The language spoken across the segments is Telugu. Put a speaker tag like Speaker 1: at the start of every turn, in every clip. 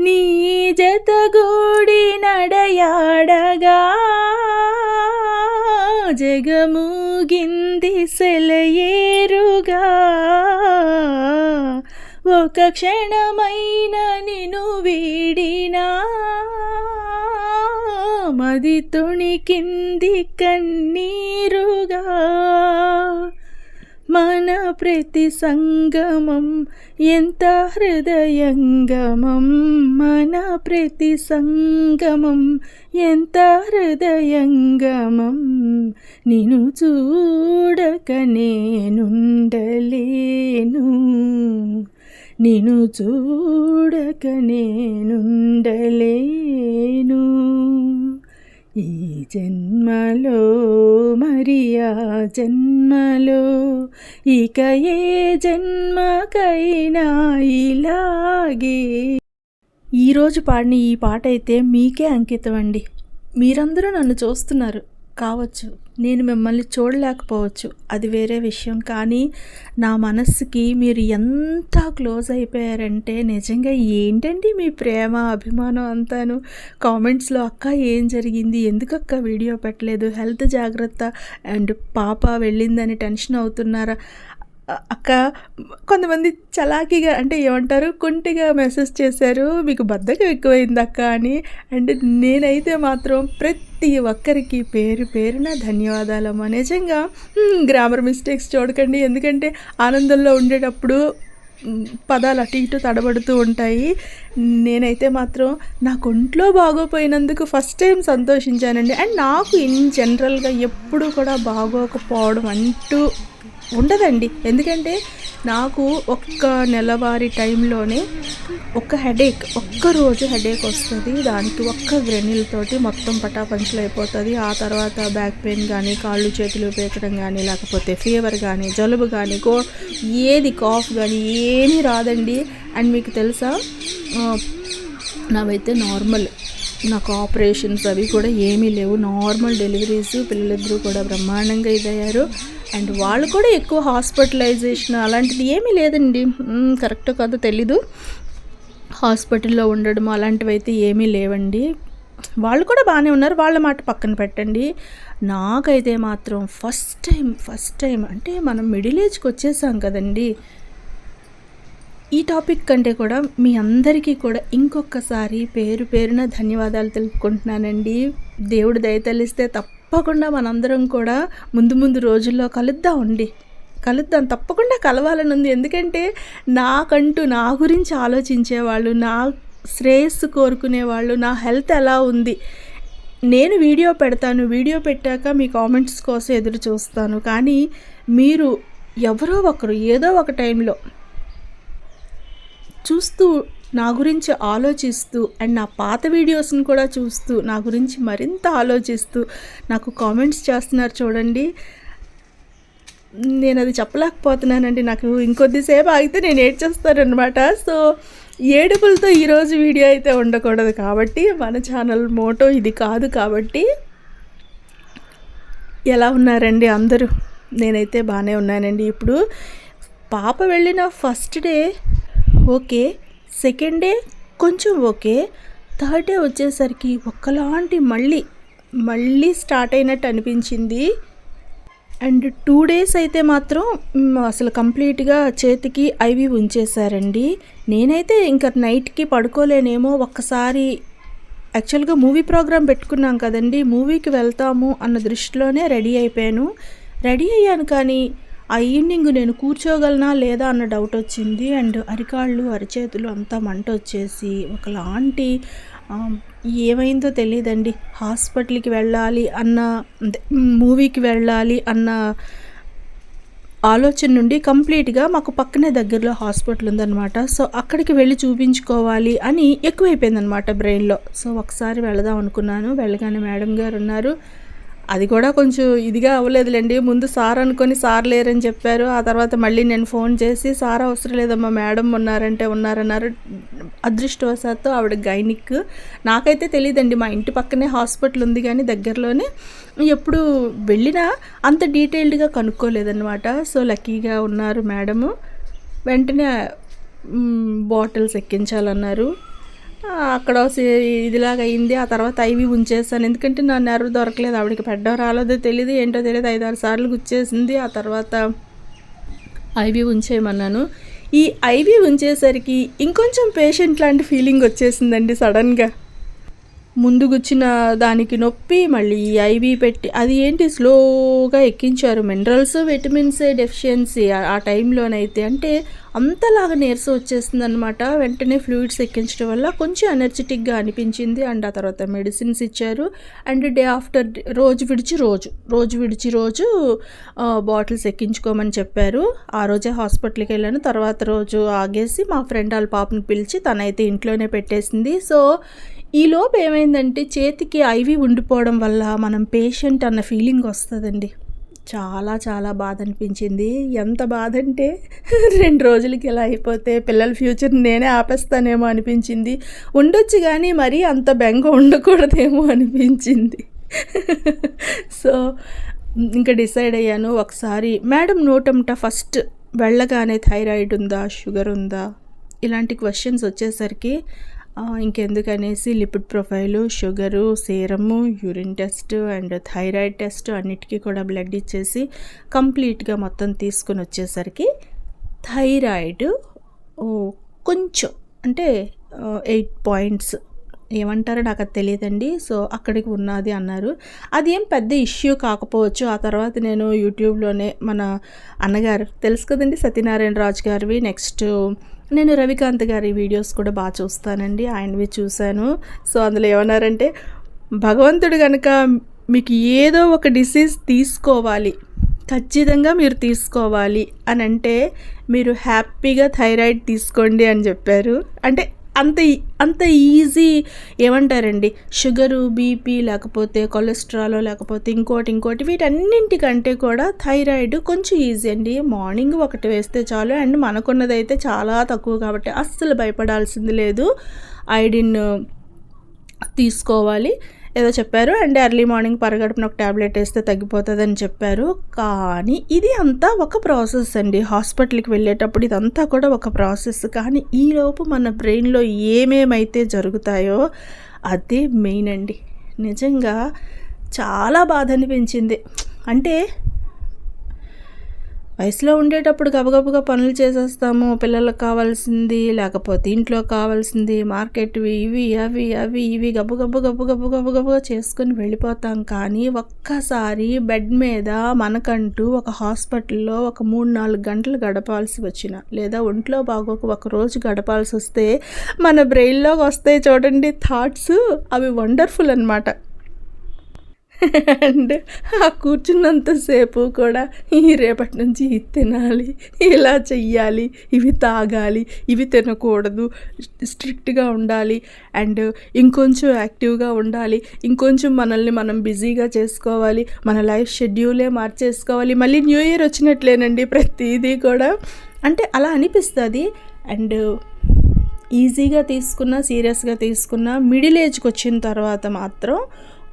Speaker 1: నీ జతగూడి నడయాడగా. జగముగింది సెలయేరుగా. ఒక క్షణమైన నిను వీడినా. మది తుణికింది కన్నీరుగా. మన ప్రతి సంగమం ఎంత హృదయంగమం? మన ప్రతి సంగమం ఎంత హృదయంగమం? నిను చూడక నేనుండలేను. నిను చూడక నేనుండలేను. ఈ జన్మలో మరియా జన్మలో ఇక ఏ జన్మకైనా ఇలాగే. ఈరోజు పాడిన ఈ పాట అయితే మీకే అంకితం అండి మీరందరూ నన్ను చూస్తున్నారు. కావచ్చు. నేను మిమ్మల్ని చూడలేకపోవచ్చు. అది వేరే విషయం. కానీ నా మనస్సుకి మీరు ఎంత క్లోజ్ అయిపోయారంటే నిజంగా ఏంటండి మీ ప్రేమ అభిమానం అంతాను? కామెంట్స్లో అక్క ఏం జరిగింది? ఎందుకు అక్క వీడియో పెట్టలేదు? హెల్త్ జాగ్రత్త? అండ్ పాప వెళ్ళిందని టెన్షన్ అవుతున్నారా? అక్క కొంతమంది చలాకీగా అంటే ఏమంటారు కుంటిగా మెసేజ్ చేశారు మీకు బద్దకం ఎక్కువైంది అక్క అని. అండ్ నేనైతే మాత్రం ప్రతి ఒక్కరికి పేరు పేరున ధన్యవాదాలమ్మా నిజంగా గ్రామర్ మిస్టేక్స్ చూడకండి. ఎందుకంటే ఆనందంలో ఉండేటప్పుడు పదాలు అటు ఇటు తడబడుతూ ఉంటాయి. నేనైతే మాత్రం నాకు ఒంట్లో బాగోపోయినందుకు ఫస్ట్ టైం సంతోషించానండి. అండ్ నాకు ఇన్ జనరల్గా ఎప్పుడు కూడా బాగోకపోవడం అంటూ ఉండదండి. ఎందుకంటే నాకు ఒక్క నెలవారి టైంలోనే ఒక్క హెడేక్ ఒక్క రోజు హెడేక్ వస్తుంది. దానికి ఒక్క గ్రెనిల్ తోటి మొత్తం పటాపంచులు అయిపోతుంది. ఆ తర్వాత బ్యాక్ పెయిన్ కానీ కాళ్ళు చేతులు పేకడం కానీ లేకపోతే ఫీవర్ కానీ జలుబు కానీ కో ఏది కాఫ్ కానీ ఏమీ రాదండి. అండ్ మీకు తెలుసా? నావైతే నార్మల్ నాకు ఆపరేషన్స్ అవి కూడా ఏమీ లేవు. నార్మల్ డెలివరీస్ పిల్లలిద్దరూ కూడా బ్రహ్మాండంగా ఇదయ్యారు. అండ్ వాళ్ళు కూడా ఎక్కువ హాస్పిటలైజేషన్ అలాంటిది ఏమీ లేదండి. కరెక్ట్ కాదో తెలీదు. హాస్పిటల్లో ఉండడం అలాంటివి అయితే ఏమీ లేవండి. వాళ్ళు కూడా బాగానే ఉన్నారు. వాళ్ళ మాట పక్కన పెట్టండి. నాకైతే మాత్రం ఫస్ట్ టైం ఫస్ట్ టైం అంటే మనం మిడిల్ ఏజ్కి వచ్చేసాం కదండి. ఈ టాపిక్ కంటే కూడా మీ అందరికీ కూడా ఇంకొకసారి పేరు పేరున ధన్యవాదాలు తెలుపుకుంటున్నానండి. దేవుడు దయతలిస్తే తప్పకుండా మనందరం కూడా ముందు ముందు రోజుల్లో కలుద్దామండి కలుద్దాం. తప్పకుండా కలవాలని ఉంది. ఎందుకంటే నాకంటూ నా గురించి ఆలోచించేవాళ్ళు నా శ్రేయస్సు కోరుకునేవాళ్ళు నా హెల్త్ ఎలా ఉంది నేను వీడియో పెడతాను. వీడియో పెట్టాక మీ కామెంట్స్ కోసం ఎదురు చూస్తాను. కానీ మీరు ఎవరో ఒకరు ఏదో ఒక టైంలో చూస్తూ నా గురించి ఆలోచిస్తూ అండ్ నా పాత వీడియోస్ని కూడా చూస్తూ నా గురించి మరింత ఆలోచిస్తూ నాకు కామెంట్స్ చేస్తున్నారు చూడండి. నేను అది చెప్పలేకపోతున్నానండి. నాకు ఇంకొద్దిసేపు ఆగితే నేను ఏడ్చేస్తానమాట సో ఏడుపులతో ఈరోజు వీడియో అయితే ఉండకూడదు కాబట్టి మన ఛానల్ మోటో ఇది కాదు కాబట్టి ఎలా ఉన్నారండి అందరూ? నేనైతే బాగానే ఉన్నానండి. ఇప్పుడు పాప వెళ్ళిన first day okay. Second day కొంచెం ఓకే థర్డ్ డే వచ్చేసరికి ఒక్కలాంటి మళ్ళీ మళ్ళీ స్టార్ట్ అయినట్టు అనిపించింది. అండ్ టూ డేస్ అయితే మాత్రం అసలు కంప్లీట్గా చేతికి ఐవి ఉంచేశారండి. నేనైతే ఇంకా నైట్కి పడుకోలేనేమో ఒక్కసారి యాక్చువల్గా మూవీ ప్రోగ్రామ్ పెట్టుకున్నాం కదండి మూవీకి వెళ్తాము అన్న దృష్టిలోనే రెడీ అయిపోయాను. రెడీ అయ్యాను కానీ ఆ ఈవినింగ్ నేను కూర్చోగలనా లేదా అన్న డౌట్ వచ్చింది. అండ్ అరికాళ్ళు అరిచేతులు అంతా మంట వచ్చేసి ఒకలాంటి ఏమైందో తెలియదండి హాస్పిటల్కి వెళ్ళాలి అన్న మూవీకి వెళ్ళాలి అన్న ఆలోచన నుండి కంప్లీట్గా మాకు పక్కనే దగ్గరలో హాస్పిటల్ ఉందన్నమాట. సో అక్కడికి వెళ్ళి చూపించుకోవాలి అని ఎక్కువైపోయిందనమాట బ్రెయిన్లో. సో ఒకసారి వెళదాం అనుకున్నాను. వెళ్ళగానే మేడం గారు ఉన్నారు. అది కూడా కొంచెం ఇదిగా అవ్వలేదులేండి. ముందు సార్ అనుకొని సార్ లేరని చెప్పారు. ఆ తర్వాత మళ్ళీ నేను ఫోన్ చేసి సార్ అవసరం లేదమ్మా మేడం ఉన్నారంటే ఉన్నారన్నారు. అదృష్టవశాత్తు ఆవిడ గైనిక్. నాకైతే తెలియదండి మా ఇంటి పక్కనే హాస్పిటల్ ఉంది కానీ దగ్గరలోనే. ఎప్పుడు వెళ్ళినా అంత డీటెయిల్డ్గా కనుక్కోలేదన్నమాట. సో లక్కీగా ఉన్నారు మేడము. వెంటనే బాటిల్స్ ఎక్కించాలన్నారు. అక్కడ ఇదిలాగా అయింది. ఆ తర్వాత ఐవి ఉంచేసాను ఎందుకంటే నా నెర్వ్ దొరకలేదు. ఆవిడకి పెట్టడం రాలేదో తెలియదు ఏంటో తెలియదు ఐదు ఆరు సార్లు గుచ్చేసింది. ఆ తర్వాత ఐవి ఉంచేయమన్నాను ఈ ఐవి ఉంచేసరికి ఇంకొంచెం పేషెంట్ లాంటి ఫీలింగ్ వచ్చేసిందండి సడన్గా. ముందు గుచ్చిన దానికి నొప్పి మళ్ళీ ఐవి పెట్టి అది ఏంటి స్లోగా ఎక్కించారు. మినరల్స్ విటమిన్స్ డెఫిషియన్సీ ఆ టైంలోనైతే అంటే అంతలాగా నీరసం వచ్చేస్తుంది అనమాట వెంటనే ఫ్లూయిడ్స్ ఎక్కించడం వల్ల కొంచెం ఎనర్జెటిక్గా అనిపించింది. అండ్ ఆ తర్వాత మెడిసిన్స్ ఇచ్చారు. అండ్ డే ఆఫ్టర్ డే రోజు విడిచి రోజు రోజు విడిచి రోజు బాటిల్స్ ఎక్కించుకోమని చెప్పారు. ఆ రోజే హాస్పిటల్కి వెళ్ళాను. తర్వాత రోజు ఆగేసి మా ఫ్రెండ్ వాళ్ళ పాపని పిలిచి తనైతే ఇంట్లోనే పెట్టేసింది. సో ఈలోపు ఏమైందంటే చేతికి ఐవి ఉండిపోవడం వల్ల మనం పేషెంట్ అన్న ఫీలింగ్ వస్తుందండి. చాలా చాలా బాధ అనిపించింది. ఎంత బాధ అంటే రెండు రోజులకి ఇలా అయిపోతే పిల్లల ఫ్యూచర్ నేనే ఆపేస్తానేమో అనిపించింది. ఉండొచ్చు కానీ మరీ అంత బెంగ ఉండకూడదేమో అనిపించింది. సో ఇంకా డిసైడ్ అయ్యాను ఒకసారి మేడం నోటంట ఫస్ట్ వెళ్ళగానే థైరాయిడ్ ఉందా షుగర్ ఉందా? ఇలాంటి క్వశ్చన్స్ వచ్చేసరికి ఇంకెందుకనేసి lipid profile sugar serum urine test and thyroid test అన్నిటికీ కూడా బ్లడ్ ఇచ్చేసి కంప్లీట్గా మొత్తం తీసుకుని వచ్చేసరికి థైరాయిడ్ కొంచెం అంటే ఎయిట్ పాయింట్స్. ఏమంటారో నాకు అది తెలియదండి. సో అక్కడికి ఉన్నది అన్నారు. అది ఏం పెద్ద ఇష్యూ కాకపోవచ్చు. ఆ తర్వాత నేను యూట్యూబ్లోనే మన అన్నగారు తెలుసు కదండి సత్యనారాయణ రాజు గారివి నెక్స్ట్ నేను రవికాంత్ గారి వీడియోస్ కూడా బాగా చూస్తానండి. ఆయనవి చూశాను. సో అందులో ఏమన్నారంటే భగవంతుడు కనుక మీకు ఏదో ఒక డిసీజ్ తీసుకోవాలి. ఖచ్చితంగా మీరు తీసుకోవాలి. అని అంటే మీరు హ్యాపీగా థైరాయిడ్ తీసుకోండి అని చెప్పారు. అంటే అంత అంత ఈజీ ఏమంటారండి? షుగరు బీపీ లేకపోతే కొలెస్ట్రాల్ లేకపోతే ఇంకోటి ఇంకోటి వీటన్నింటికంటే కూడా థైరాయిడ్ కొంచెం ఈజీ అండి. మార్నింగ్ ఒకటి వేస్తే చాలు అండ్ మనకున్నదైతే చాలా తక్కువ కాబట్టి అస్సలు భయపడాల్సింది లేదు. ఐడిన్ తీసుకోవాలి. ఏదో చెప్పారు అండ్ ఎర్లీ మార్నింగ్ పరగడుపున ఒక ట్యాబ్లెట్ వేస్తే తగ్గిపోతుందని చెప్పారు. కానీ ఇది అంతా ఒక ప్రాసెస్ అండి. హాస్పిటల్కి వెళ్ళేటప్పుడు ఇదంతా కూడా ఒక ప్రాసెస్. కానీ ఈలోపు మన బ్రెయిన్లో ఏమేమైతే జరుగుతాయో అదే మెయిన్ అండి. నిజంగా చాలా బాధ అనిపించింది. అంటే వయసులో ఉండేటప్పుడు గబగబగా పనులు చేసేస్తాము. పిల్లలకు కావాల్సింది లేకపోతే ఇంట్లో కావాల్సింది మార్కెట్వి ఇవి అవి అవి ఇవి గబు గబ్బు గబ్బు గబ్బు గబు గబుగా చేసుకొని వెళ్ళిపోతాం. కానీ ఒక్కసారి బెడ్ మీద మనకంటూ ఒక హాస్పిటల్లో ఒక మూడు నాలుగు గంటలు గడపాల్సి వచ్చిన లేదా ఒంట్లో బాగోక ఒక రోజు గడపాల్సి వస్తే మన బ్రెయిన్లోకి వస్తాయి చూడండి థాట్స్ అవి వండర్ఫుల్ అనమాట అండ్ ఆ కూర్చున్నంతసేపు కూడా ఈ రేపటి నుంచి ఇది తినాలి ఇలా చెయ్యాలి ఇవి తాగాలి ఇవి తినకూడదు స్ట్రిక్ట్గా ఉండాలి. అండ్ ఇంకొంచెం యాక్టివ్గా ఉండాలి ఇంకొంచెం మనల్ని మనం బిజీగా చేసుకోవాలి మన లైఫ్ షెడ్యూలే మార్చేసుకోవాలి. మళ్ళీ న్యూ ఇయర్ వచ్చినట్లేనండి ప్రతిదీ కూడా. అంటే అలా అనిపిస్తుంది. అండ్ ఈజీగా తీసుకున్నా సీరియస్గా తీసుకున్నా మిడిల్ ఏజ్కి వచ్చిన తర్వాత మాత్రం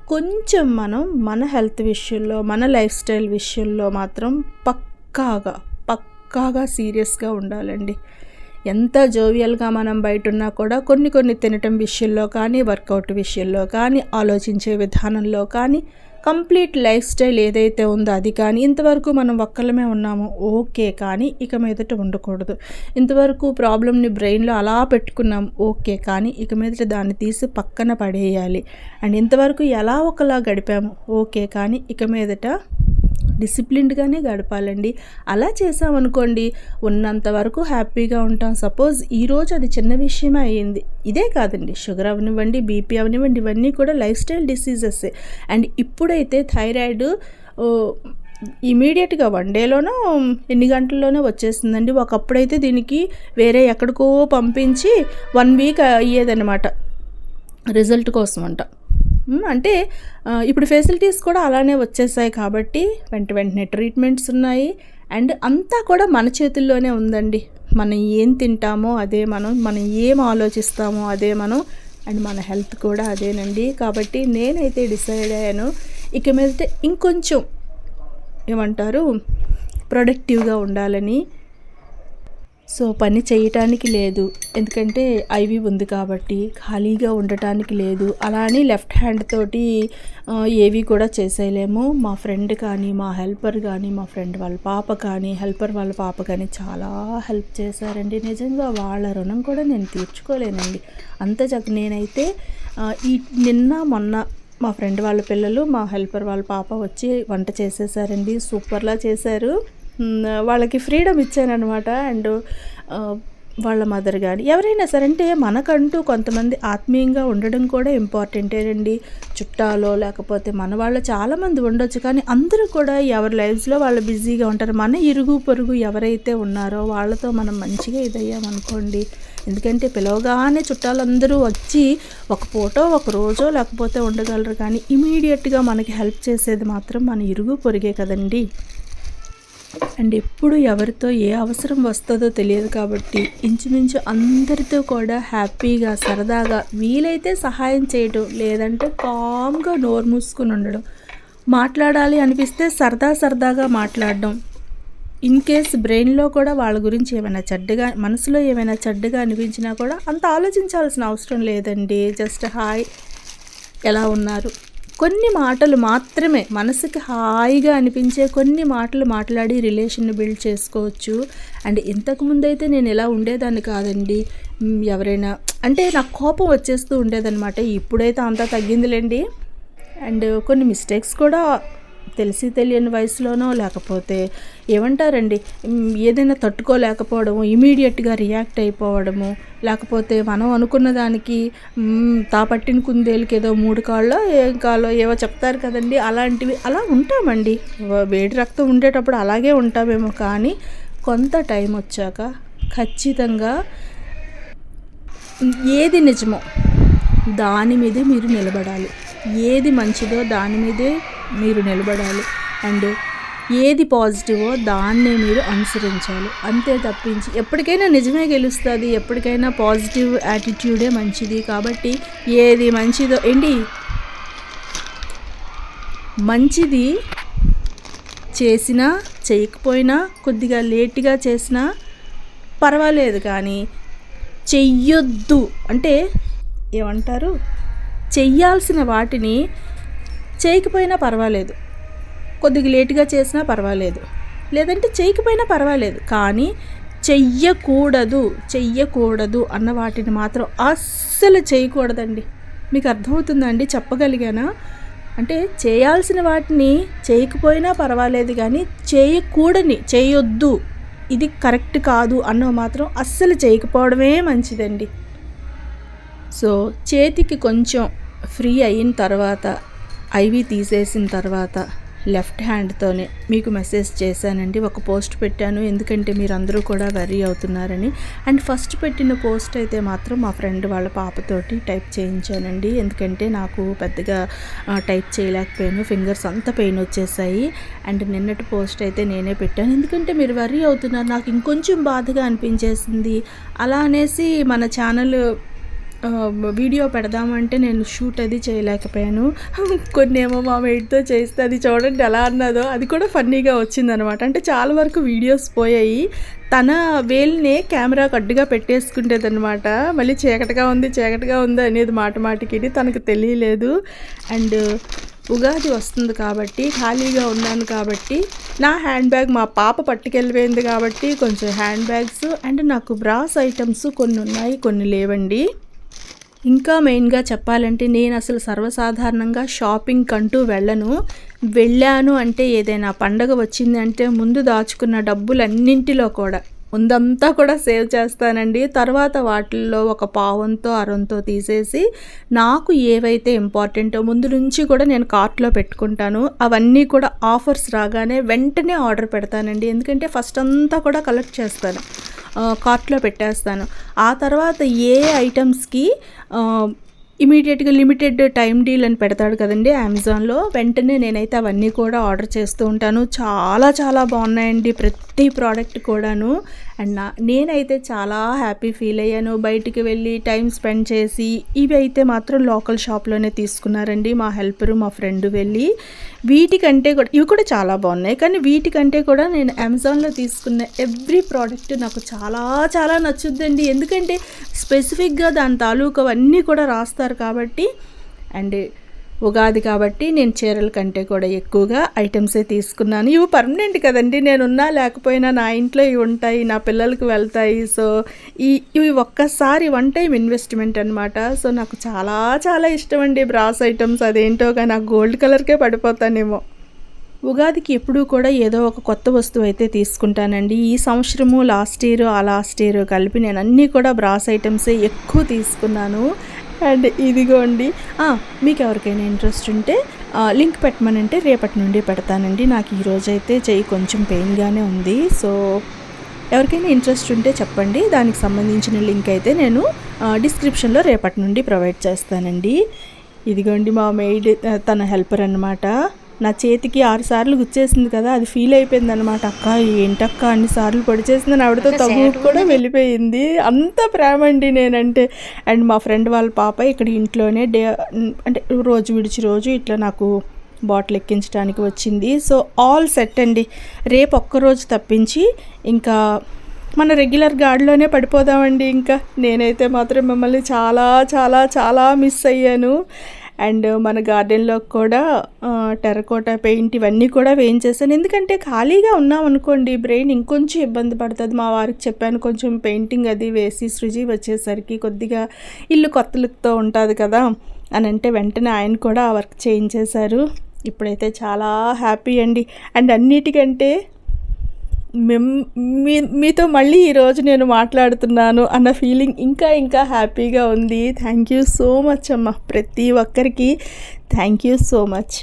Speaker 1: కొంచెం మనం మన హెల్త్ విషయంలో మన లైఫ్ స్టైల్ విషయంలో మాత్రం పక్కాగా పక్కాగా సీరియస్గా ఉండాలండి. ఎంత జోవియల్గా మనం బయట ఉన్నా కూడా కొన్ని కొన్ని తినటం విషయంలో కానీ వర్కౌట్ విషయంలో కానీ ఆలోచించే విధానంలో కానీ కంప్లీట్ లైఫ్ స్టైల్ ఏదైతే ఉందో అది కానీ ఇంతవరకు మనం ఒక్కళ్ళమే ఉన్నాము ఓకే. కానీ ఇక మీదట ఉండకూడదు. ఇంతవరకు ప్రాబ్లమ్ని బ్రెయిన్లో అలా పెట్టుకున్నాం ఓకే. కానీ ఇక మీదట దాన్ని తీసి పక్కన పడేయాలి. అండ్ ఇంతవరకు ఎలా ఒకలా గడిపాము ఓకే. కానీ ఇక మీదట డిసిప్లిన్డ్గానే గడపాలండి. అలా చేసామనుకోండి ఉన్నంత వరకు హ్యాపీగా ఉంటాం. సపోజ్ ఈరోజు అది చిన్న విషయమే అయ్యింది. ఇదే కాదండి షుగర్ అవనివ్వండి బీపీ అవనివ్వండి ఇవన్నీ కూడా లైఫ్ స్టైల్ డిసీజెస్ అండ్ ఇప్పుడైతే థైరాయిడ్ ఇమీడియట్గా వన్ డేలోనో ఎన్ని గంటల్లోనో వచ్చేసిందండి. ఒకప్పుడైతే దీనికి వేరే ఎక్కడికో పంపించి వన్ వీక్ అయ్యేదన్నమాట. రిజల్ట్ కోసం అంట అంటే ఇప్పుడు ఫెసిలిటీస్ కూడా అలానే వచ్చేసాయి కాబట్టి వెంట వెంటనే ట్రీట్మెంట్స్ ఉన్నాయి. అండ్ అంతా కూడా మన చేతుల్లోనే ఉందండి. మనం ఏం తింటామో అదే మనం మనం ఏం ఆలోచిస్తామో అదే మనం. అండ్ మన హెల్త్ కూడా అదేనండి. కాబట్టి నేనైతే డిసైడ్ అయ్యాను. ఇక మీదట ఇంకొంచెం ఏమంటారు ప్రొడక్టివ్గా ఉండాలని. సో పని చేయటానికి లేదు. ఎందుకంటే ఐవి ఉంది కాబట్టి ఖాళీగా ఉండటానికి లేదు. అలా అని లెఫ్ట్ హ్యాండ్ తోటి ఏవి కూడా చేసేయలేము. మా ఫ్రెండ్ కానీ మా హెల్పర్ కానీ మా ఫ్రెండ్ వాళ్ళ పాప కానీ హెల్పర్ వాళ్ళ పాప కానీ చాలా హెల్ప్ చేశారండి. నిజంగా వాళ్ళ రుణం కూడా నేను తీర్చుకోలేనండి. అంత చక్క నేనైతే ఈ నిన్న మొన్న మా ఫ్రెండ్ వాళ్ళ పిల్లలు మా హెల్పర్ వాళ్ళ పాప వచ్చి వంట చేసేసారండి. సూపర్లా చేశారు. వాళ్ళకి ఫ్రీడమ్ ఇచ్చానమాట అండ్ వాళ్ళ మదర్ కానీ ఎవరైనా సరే అంటే మనకంటూ కొంతమంది ఆత్మీయంగా ఉండడం కూడా ఇంపార్టెంటేనండి చుట్టాలో లేకపోతే మన వాళ్ళు చాలామంది ఉండొచ్చు. కానీ అందరూ కూడా ఎవరి లైఫ్స్లో వాళ్ళు బిజీగా ఉంటారు. మన ఇరుగు పొరుగు ఎవరైతే ఉన్నారో వాళ్ళతో మనం మంచిగా ఇదయ్యామనుకోండి. ఎందుకంటే పిలవగానే చుట్టాలందరూ వచ్చి ఒక పూటో ఒక రోజో లేకపోతే ఉండగలరు. కానీ ఇమీడియట్గా మనకి హెల్ప్ చేసేది మాత్రం మన ఇరుగు పొరిగే కదండి. అండ్ ఎప్పుడు ఎవరితో ఏ అవసరం వస్తుందో తెలియదు కాబట్టి ఇంచుమించు అందరితో కూడా హ్యాపీగా సరదాగా వీలైతే సహాయం చేయడం లేదంటే కామ్గా నోరు మూసుకుని ఉండడం మాట్లాడాలి అనిపిస్తే సరదా సరదాగా మాట్లాడడం. ఇన్ కేస్ బ్రెయిన్లో కూడా వాళ్ళ గురించి ఏమైనా చెడ్డగా మనసులో ఏమైనా చెడ్డగా అనిపించినా కూడా అంత ఆలోచించాల్సిన అవసరం లేదండి. జస్ట్ హాయ్ ఎలా ఉన్నారు? కొన్ని మాటలు మాత్రమే మనసుకి హాయిగా అనిపించే కొన్ని మాటలు మాట్లాడి రిలేషన్ని బిల్డ్ చేసుకోవచ్చు. అండ్ ఇంతకుముందైతే నేను ఎలా ఉండేదాన్ని కాదండి. ఎవరైనా అంటే నాకు కోపం వచ్చేస్తూ ఉండేదన్నమాట. ఇప్పుడైతే అంతా తగ్గిందిలేండి. అండ్ కొన్ని మిస్టేక్స్ కూడా తెలిసి తెలియని వయసులోనో లేకపోతే ఏమంటారండి? ఏదైనా తట్టుకోలేకపోవడము ఇమీడియట్గా రియాక్ట్ అయిపోవడము లేకపోతే మనం అనుకున్న దానికి తాపట్టిన కుందేలుకి ఏదో మూడు కాళ్ళో ఏం కాలో ఏవో చెప్తారు కదండి అలాంటివి అలా ఉంటామండి. వేడి రక్తం ఉండేటప్పుడు అలాగే ఉంటామేమో కానీ కొంత టైం వచ్చాక ఖచ్చితంగా ఏది నిజమో దాని మీదే మీరు నిలబడాలి. ఏది మంచిదో దాని మీదే మీరు నిలబడాలి. అండ్ ఏది పాజిటివో దాన్నే మీరు అనుసరించాలి. అంతే తప్పించి ఎప్పటికైనా నిజమే గెలుస్తుంది ఎప్పటికైనా పాజిటివ్ యాటిట్యూడే మంచిది. కాబట్టి ఏది మంచిదో ఏంటి? మంచిది చేసినా చేయకపోయినా కొద్దిగా లేట్గా చేసినా పర్వాలేదు కానీ చెయ్యొద్దు. అంటే ఏమంటారు? చెయ్యాల్సిన వాటిని చేయకపోయినా పర్వాలేదు. కొద్దిగా లేటుగా చేసినా పర్వాలేదు. లేదంటే చేయకపోయినా పర్వాలేదు. కానీ చెయ్యకూడదు చెయ్యకూడదు అన్న వాటిని మాత్రం అస్సలు చేయకూడదండి. మీకు అర్థమవుతుందండి చెప్పగలిగానా? అంటే చేయాల్సిన వాటిని చేయకపోయినా పర్వాలేదు కానీ చేయకూడని చేయొద్దు ఇది కరెక్ట్ కాదు అన్నవి మాత్రం అస్సలు చేయకపోవడమే మంచిదండి. సో చేతికి కొంచెం ఫ్రీ అయిన తర్వాత ఐవి తీసేసిన తర్వాత లెఫ్ట్ హ్యాండ్తోనే మీకు మెసేజ్ చేశానండి. ఒక పోస్ట్ పెట్టాను. ఎందుకంటే మీరు అందరూ కూడా వెర్రీ అవుతున్నారని. అండ్ ఫస్ట్ పెట్టిన పోస్ట్ అయితే మాత్రం మా ఫ్రెండ్ వాళ్ళ పాపతోటి టైప్ చేయించానండి. ఎందుకంటే నాకు పెద్దగా టైప్ చేయలేకపోయాను. ఫింగర్స్ అంత పెయిన్ వచ్చేసాయి. అండ్ నిన్నటి పోస్ట్ అయితే నేనే పెట్టాను. ఎందుకంటే మీరు వెర్రీ అవుతున్నారు. నాకు ఇంకొంచెం బాధగా అనిపించేసింది. అలా అనేసి మన ఛానల్ వీడియో పెడదామంటే నేను షూట్ అది చేయలేకపోయాను. కొన్ని ఏమో మా వెయిట్తో చేస్తే అది చూడండి ఎలా అన్నదో. అది కూడా ఫన్నీగా వచ్చిందనమాట. అంటే చాలా వరకు వీడియోస్ పోయాయి. తన వేల్నే కెమెరా అడ్డుగా పెట్టేసుకుంటేదనమాట. మళ్ళీ చీకటిగా ఉంది చీకటిగా ఉంది అనేది మాట మాటికి తనకు తెలియలేదు. అండ్ ఉగాది వస్తుంది కాబట్టి ఖాళీగా ఉన్నాను కాబట్టి నా హ్యాండ్ బ్యాగ్ మా పాప పట్టుకెళ్ళిపోయింది కాబట్టి కొంచెం హ్యాండ్ బ్యాగ్స్ అండ్ నాకు బ్రాస్ ఐటమ్స్ కొన్ని ఉన్నాయి కొన్ని లేవండి. ఇంకా మెయిన్గా చెప్పాలంటే నేను అసలు సర్వసాధారణంగా షాపింగ్ కంటూ వెళ్ళను. వెళ్ళాను అంటే ఏదైనా పండగ వచ్చింది అంటే ముందు దాచుకున్న డబ్బులన్నింటిలో కూడా. ముందంతా కూడా సేవ్ చేస్తానండి. తర్వాత వాటిల్లో ఒక పావంతో అరంతో తీసేసి నాకు ఏవైతే ఇంపార్టెంటో ముందు నుంచి కూడా నేను కార్ట్లో పెట్టుకుంటాను. అవన్నీ కూడా ఆఫర్స్ రాగానే వెంటనే ఆర్డర్ పెడతానండి. ఎందుకంటే ఫస్ట్ అంతా కూడా కలెక్ట్ చేస్తాను. కార్ట్లో పెట్టేస్తాను. ఆ తర్వాత ఏ ఐటమ్స్కి ఇమీడియట్గా లిమిటెడ్ టైం డీల్ అని పెడతాడు కదండి అమెజాన్లో వెంటనే నేనైతే అవన్నీ కూడా ఆర్డర్ చేస్తూ ఉంటాను. చాలా చాలా బాగున్నాయండి ప్రతి ప్రోడక్ట్ కూడాను. అండ్ నా నేనైతే చాలా హ్యాపీ ఫీల్ అయ్యాను. బయటికి వెళ్ళి టైం స్పెండ్ చేసి ఇవి అయితే మాత్రం లోకల్ షాప్లోనే తీసుకున్నారండి. మా హెల్పరు మా ఫ్రెండ్ వెళ్ళి. వీటికంటే కూడా ఇవి కూడా చాలా బాగున్నాయి. కానీ వీటికంటే కూడా నేను అమెజాన్లో తీసుకున్న ఎవ్రీ ప్రోడక్ట్ నాకు చాలా చాలా నచ్చుద్దండి. ఎందుకంటే స్పెసిఫిక్గా దాని తాలూకు అవన్నీ కూడా రాస్తారు కాబట్టి. అండ్ ఉగాది కాబట్టి నేను చీరల కంటే కూడా ఎక్కువగా ఐటమ్సే తీసుకున్నాను. ఇవి పర్మనెంట్ కదండి. నేను ఉన్నా లేకపోయినా నా ఇంట్లో ఇవి ఉంటాయి నా పిల్లలకు వెళ్తాయి. సో ఈ ఇవి ఒక్కసారి వన్ టైం ఇన్వెస్ట్మెంట్ అనమాట సో నాకు చాలా చాలా ఇష్టం అండి బ్రాస్ ఐటమ్స్ అదేంటోగా నాకు గోల్డ్ కలర్కే పడిపోతానేమో. ఉగాదికి ఎప్పుడూ కూడా ఏదో ఒక కొత్త వస్తువు అయితే తీసుకుంటానండి. ఈ సంవత్సరము లాస్ట్ ఇయర్ ఆ లాస్ట్ ఇయర్ కలిపి నేను అన్నీ కూడా బ్రాస్ ఐటమ్సే ఎక్కువ తీసుకున్నాను. అండ్ ఇదిగోండి. మీకు ఎవరికైనా ఇంట్రెస్ట్ ఉంటే లింక్ పెట్టమనంటే రేపటి నుండి పెడతానండి. నాకు ఈరోజు అయితే చెయ్యి కొంచెం పెయిన్గానే ఉంది. సో ఎవరికైనా ఇంట్రెస్ట్ ఉంటే చెప్పండి. దానికి సంబంధించిన లింక్ అయితే నేను డిస్క్రిప్షన్లో రేపటి నుండి ప్రొవైడ్ చేస్తానండి. ఇదిగోండి మా మెయిడ్ తన హెల్పర్ అనమాట నా చేతికి ఆరు సార్లు గుచ్చేసింది కదా అది ఫీల్ అయిపోయింది అనమాట అక్క ఏంటక్క అన్ని సార్లు పొడి చేసిందని ఆవిడతో తగ్గు కూడా వెళ్ళిపోయింది. అంత ప్రేమ అండి నేనంటే. అండ్ మా ఫ్రెండ్ వాళ్ళ పాప ఇక్కడ ఇంట్లోనే డే అంటే రోజు విడిచి రోజు ఇట్లా నాకు బాటిల్ ఎక్కించడానికి వచ్చింది. సో ఆల్ సెట్ అండి. రేపు ఒక్కరోజు తప్పించి ఇంకా మన రెగ్యులర్ గాడిలోనే పడిపోదామండి ఇంకా. నేనైతే మాత్రం మిమ్మల్ని చాలా చాలా చాలా మిస్ అయ్యాను. అండ్ మన గార్డెన్లో కూడా టెరకోట పెయింట్ ఇవన్నీ కూడా వేయించేసాను. ఎందుకంటే ఖాళీగా ఉన్నాం అనుకోండి బ్రెయిన్ ఇంకొంచెం ఇబ్బంది పడుతుంది. మా వారికి చెప్పాను కొంచెం పెయింటింగ్ అది వేసి సృజి వచ్చేసరికి కొద్దిగా ఇల్లు కొత్త లుక్తో ఉంటుంది కదా అని అంటే వెంటనే ఆయన కూడా ఆ వర్క్ చేయించేశారు. ఇప్పుడైతే చాలా హ్యాపీ అండి. అండ్ అన్నిటికంటే మీ మీతో మళ్ళీ ఈరోజు నేను మాట్లాడుతున్నాను అన్న ఫీలింగ్ ఇంకా ఇంకా హ్యాపీగా ఉంది. థ్యాంక్ యూ సో మచ్ అమ్మ. ప్రతి ఒక్కరికి థ్యాంక్ యూ సో మచ్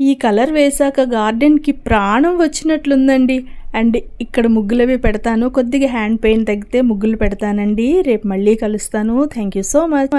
Speaker 1: ఈ కలర్ వేశాక గార్డెన్కి ప్రాణం వచ్చినట్లుందండి. అండ్ ఇక్కడ ముగ్గులవి పెడతాను. కొద్దిగా హ్యాండ్ పెయిన్ తగ్గితే ముగ్గులు పెడతానండి. రేపు మళ్ళీ కలుస్తాను. Thank you so much